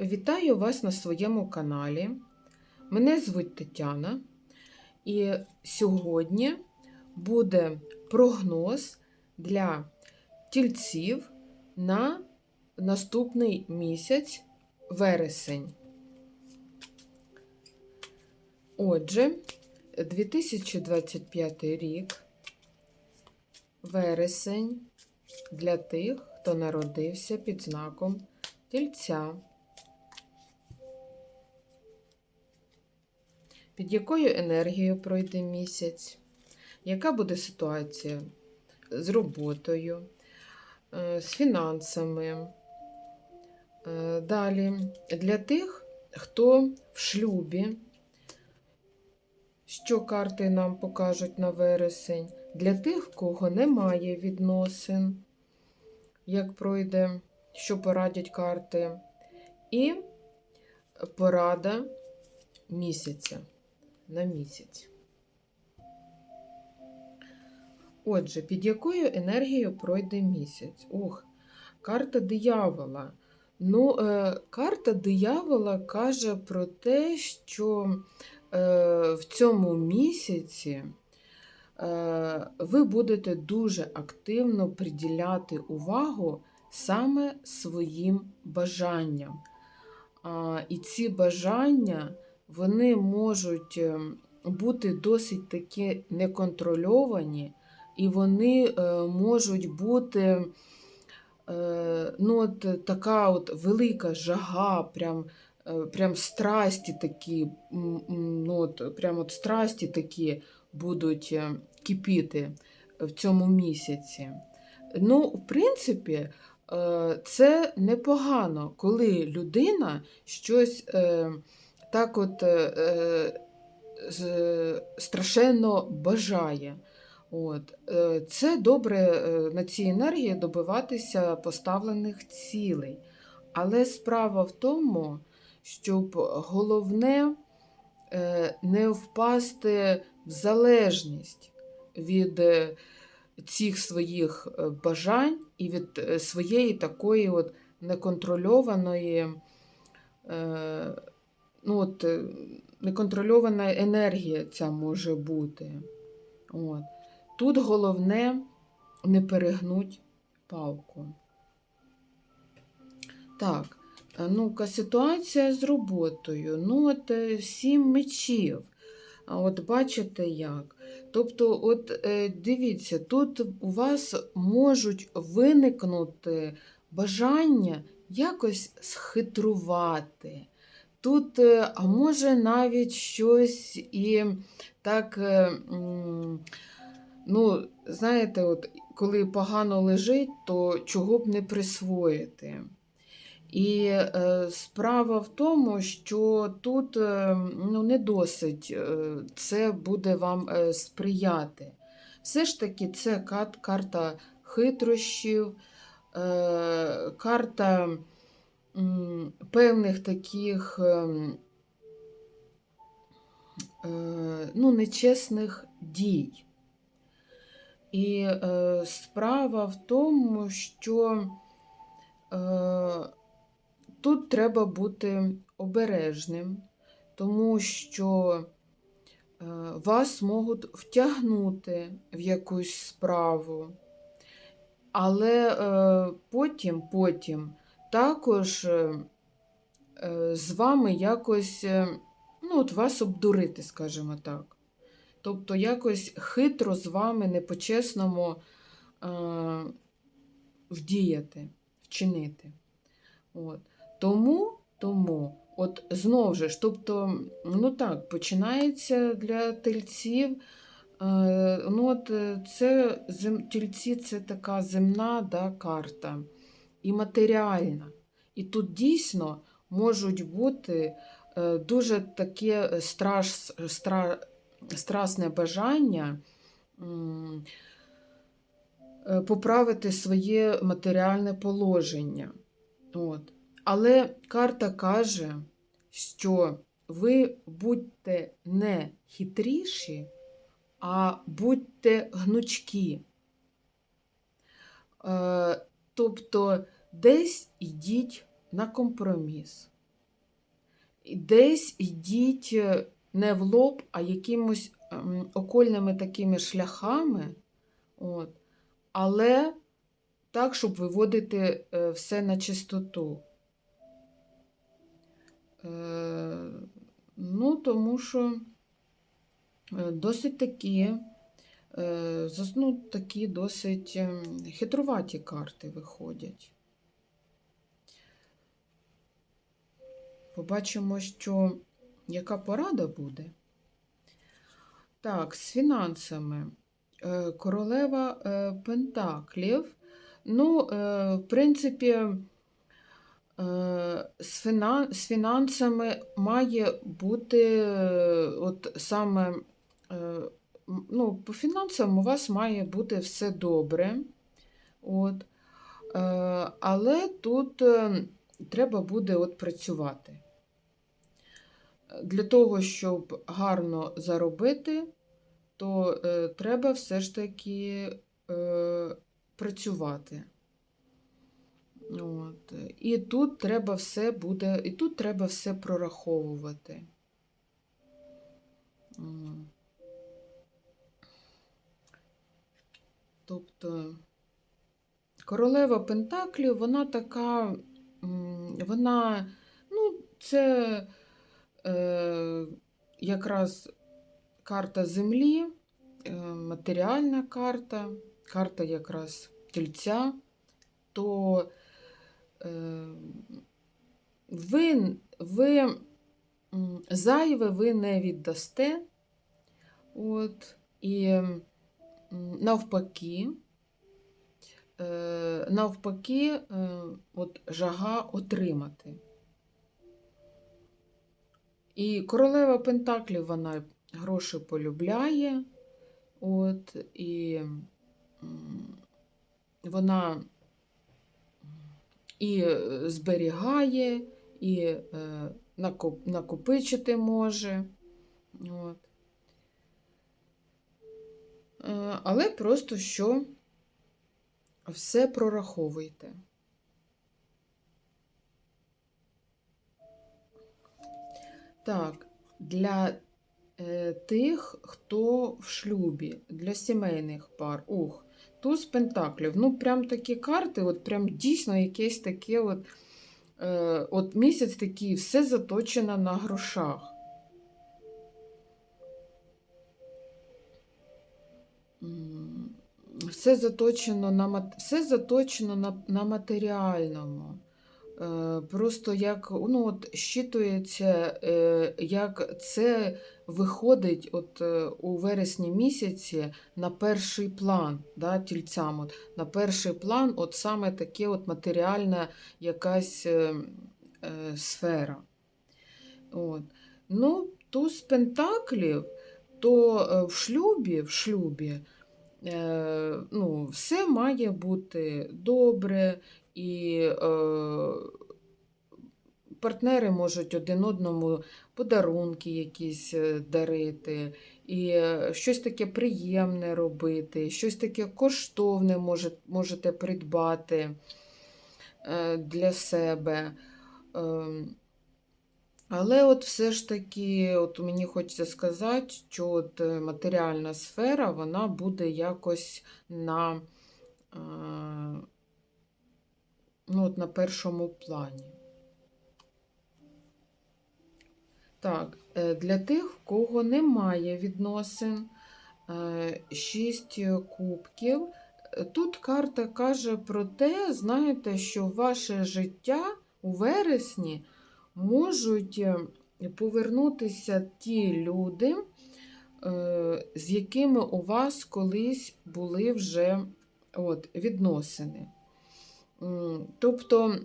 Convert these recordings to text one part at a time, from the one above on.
Вітаю вас на своєму каналі. Мене звуть Тетяна, і сьогодні буде прогноз для тільців на наступний місяць вересень. Отже, 2025 рік, вересень для тих, хто народився під знаком тільця. Під якою енергією пройде місяць? Яка буде ситуація? З роботою, е, з фінансами? Е, Далі. Для тих, хто в шлюбі, що карти нам покажуть на вересень, для тих, кого немає відносин, як пройде, що порадять карти, і порада місяця на місяць. Отже, під якою енергією пройде місяць? Ох, карта диявола. Ну, е, карта диявола каже про те, що е, в цьому місяці е, ви будете дуже активно приділяти увагу саме своїм бажанням. А, і ці бажання вони можуть е, бути досить таки неконтрольовані, і вони е, можуть бути е, ну, от, така от велика жага, прям, прям страсті такі, ну, от, прям от страсті такі будуть кипіти в цьому місяці. Ну, в принципі, це непогано, коли людина щось. Так от е, е, страшенно бажає. От. Е, Це добре е, на цій енергії добиватися поставлених цілей. Але справа в тому, щоб головне не впасти в залежність від цих своїх бажань і від своєї такої от неконтрольованої. Е, ну, от, е, неконтрольована енергія ця може бути. От. Тут головне не перегнуть палку. Так, ну-ка, ситуація з роботою. Ну, от е, сім мечів. От бачите як. Тобто, от е, дивіться, тут у вас можуть виникнути бажання якось схитрувати. Тут, е, а може, навіть щось і так, е, ну, знаєте, от, коли погано лежить, то чого б не присвоїти. І е, справа в тому, що тут е, ну, не досить е, це буде вам е, сприяти. Все ж таки, це карта хитрощів, е, карта певних таких ем, е, ну, нечесних дій. І е, справа в тому, що е, тут треба бути обережним, тому що вас можуть втягнути в якусь справу, але потім, потім також е, е, з вами якось е, ну, от вас обдурити, скажімо так. Тобто якось хитро з вами не по-чесному вдіяти, вчинити. От. Тому, тому, от знову ж, тобто, ну так, починається для тельців. Ну от це тільці це така земна да, карта і матеріальна. І тут дійсно можуть бути е, дуже таке страш, стра, страсне бажання е, поправити своє матеріальне положення. От. Але карта каже, що ви будьте не хитріші, а будьте гнучкі. Тобто десь йдіть на компроміс. десь йдіть е, не в лоб, а якимось ем, окольними такими шляхами, от, але так, щоб виводити е, все на чистоту. Е, ну, тому що досить такі, е, ну, такі досить ем, хитруваті карти виходять. Побачимо, що яка порада буде. Так, з фінансами. Е, Королева е, Пентаклів. Ну, в принципі, з, фінансами має бути от саме, ну, по фінансам у вас має бути все добре. От. Е, але тут е, треба буде от працювати. Для того, щоб гарно заробити, то е, треба все ж таки працювати. От. І тут треба все буде, і тут треба все прораховувати. Тобто королева Пентаклів, вона така, вона, ну, це е, якраз карта землі, е, матеріальна карта, карта якраз тільця, то е, ви, ви зайве ви не віддасте. От, і навпаки, е, навпаки, е, от жага отримати. І королева Пентаклів вона гроші полюбляє, от, і вона і зберігає, і е, накопичити може. От. Е, Але просто що все прораховуйте. Так, для е, тих, хто в шлюбі, для сімейних пар. Ух, туз пентаклів. Ну, прям такі карти, от прям дійсно якесь таке от, е, от місяць такий, все заточено на грошах. Все заточено на, все заточено на, на матеріальному. Е, Просто як ну, от, щитується, е, як це виходить от, е, у вересні місяці на перший план да, тільцям. От, на перший план от саме таке от матеріальна якась е, сфера. От. Ну, туз пентаклів, то е, в шлюбі, в шлюбі е, ну, все має бути добре, і е, партнери можуть один одному подарунки якісь дарити, і щось таке приємне робити, щось таке коштовне може, можете придбати для себе. Але от все ж таки, от мені хочеться сказати, що от е, матеріальна сфера вона буде якось на, е, ну, от на першому плані. Так, е, для тих, в кого немає відносин, е, шість кубків. Тут карта каже про те, знаєте, що ваше життя у вересні можуть е, повернутися ті люди, е, з якими у вас колись були вже от, відносини. Тобто,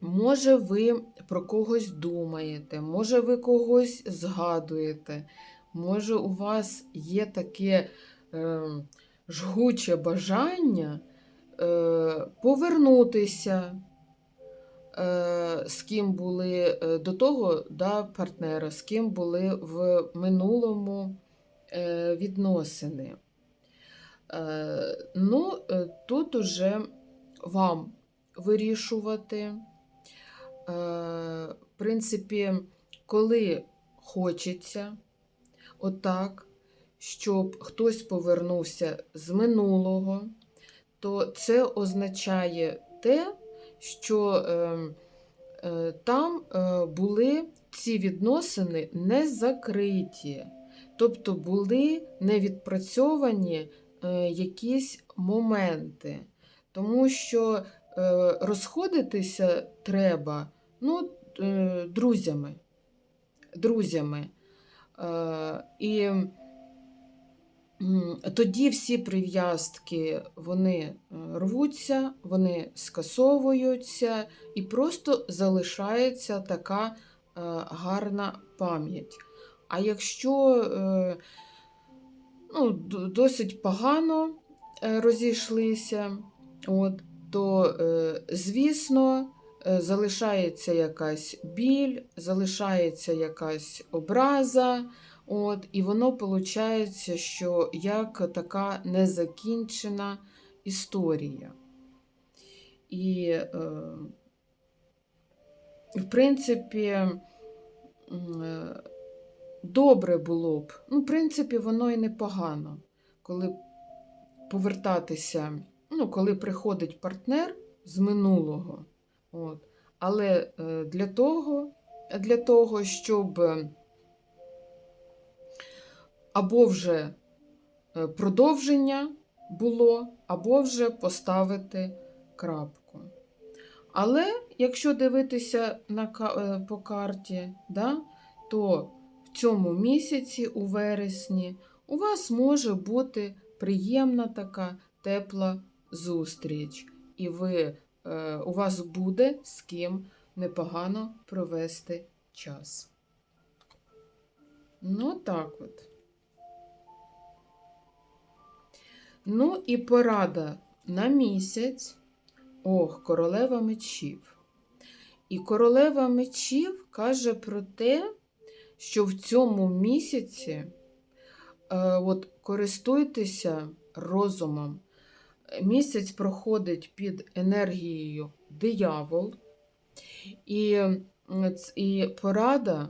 може, ви про когось думаєте, може, ви когось згадуєте, може, у вас є таке е, жгуче бажання е, повернутися з ким були е, до того да, партнера, з ким були в минулому е, відносини. Е, ну, е, тут уже вам вирішувати. Е, при принципі, коли хочеться, отак, щоб хтось повернувся з минулого, то це означає те, що е, е, там е, були ці відносини не закриті, тобто були невідпрацьовані е, якісь моменти. Тому що е, розходитися треба ну, е, друзями. друзями. Е, і тоді всі прив'язки вони е, рвуться, вони скасовуються, і просто залишається така е, гарна пам'ять. А якщо е, ну, досить погано розійшлися, от, то, звісно, залишається якась біль, залишається якась образа, от, і воно виходить, що як така незакінчена історія. І, е, в принципі, е, добре було б, ну, в принципі, воно і непогано, коли повертатися, ну, коли приходить партнер з минулого. От. Але е, для того, для того, щоб або вже е, продовження було, або вже поставити крапку. Але якщо дивитися на, е, по карті, да, то в цьому місяці, у вересні, у вас може бути приємна така тепла зустріч, і ви, е, у вас буде з ким непогано провести час. Ну, так от. Ну і порада на місяць. Ох, королева мечів. І королева мечів каже про те, що в цьому місяці е, от, користуйтеся розумом. Місяць проходить під енергією диявол, і, і порада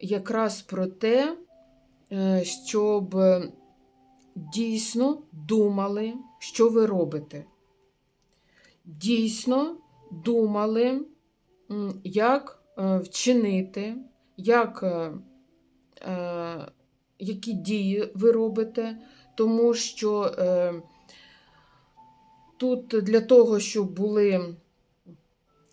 якраз про те, е, щоб дійсно думали, що ви робите. Дійсно думали, як е, вчинити, як, е, е, які дії ви робите, тому що тут для того, щоб були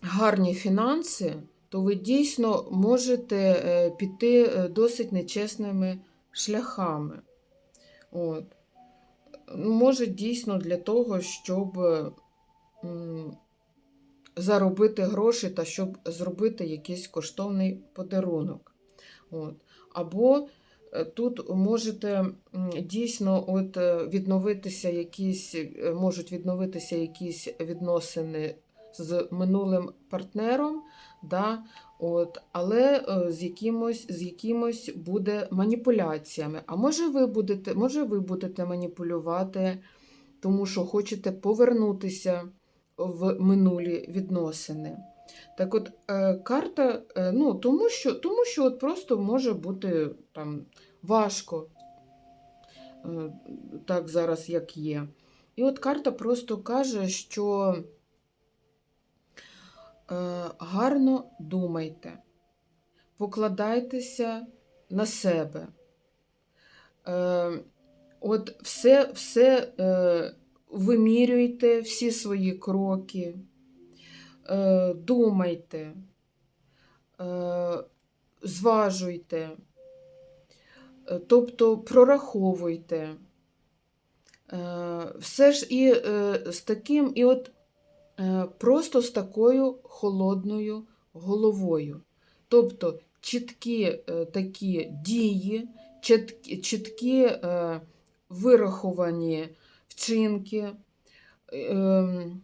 гарні фінанси, то ви дійсно можете піти досить нечесними шляхами. От. Може, дійсно для того, щоб заробити гроші та щоб зробити якийсь коштовний подарунок. От. Або е, тут можете дійсно от е, відновитися якісь, е, можуть відновитися якісь відносини з минулим партнером, да, от, але е, з якимось, з якимось буде маніпуляціями. А може ви будете, може ви будете маніпулювати, тому що хочете повернутися в минулі відносини. Так от, е, карта, е, ну, тому що, тому що от просто може бути там важко, так зараз як є. І от карта просто каже, що гарно думайте, покладайтеся на себе. Е, от все, все е, вимірюйте, всі свої кроки, е, думайте, е, зважуйте, е, тобто прораховуйте. Е, Все ж і е, з таким, і от е, просто з такою холодною головою. Тобто чіткі е, такі дії, чіткі, чіткі е, вираховані вчинки. Ем,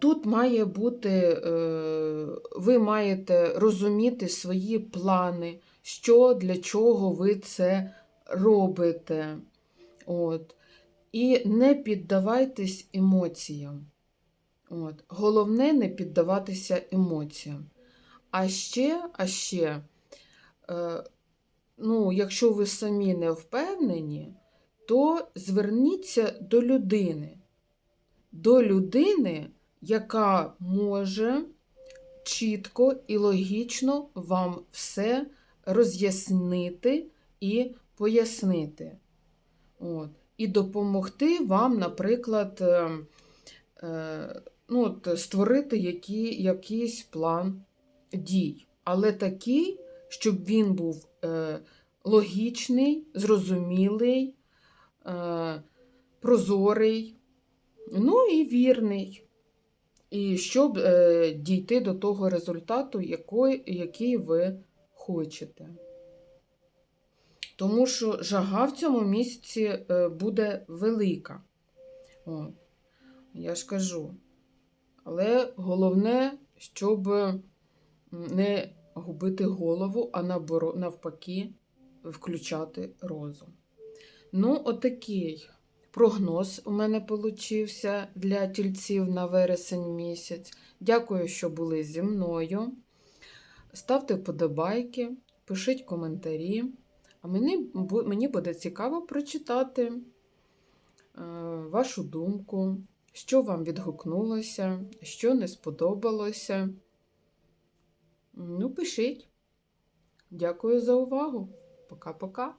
Тут має бути, е, ви маєте розуміти свої плани, що для чого ви це робите. От. І не піддавайтесь емоціям. От. Головне не піддаватися емоціям. А ще, а ще, е, ну, якщо ви самі не впевнені, то зверніться до людини. До людини, яка може чітко і логічно вам все роз'яснити і пояснити. От. І допомогти вам, наприклад, е, е, ну, от, створити які, якийсь план дій. Але такий, щоб він був е, логічний, зрозумілий, е, прозорий, ну і вірний. І щоб е, дійти до того результату, який, який ви хочете. Тому що жага в цьому місяці е, буде велика. От. Я ж кажу. Але головне, щоб не губити голову, а навпаки, включати розум. Ну, отакий прогноз у мене получився для тільців на вересень місяць. Дякую, що були зі мною. Ставте вподобайки, пишіть коментарі. А мені, мені буде цікаво прочитати е, вашу думку, що вам відгукнулося, що не сподобалося. Ну, пишіть. Дякую за увагу. Пока-пока.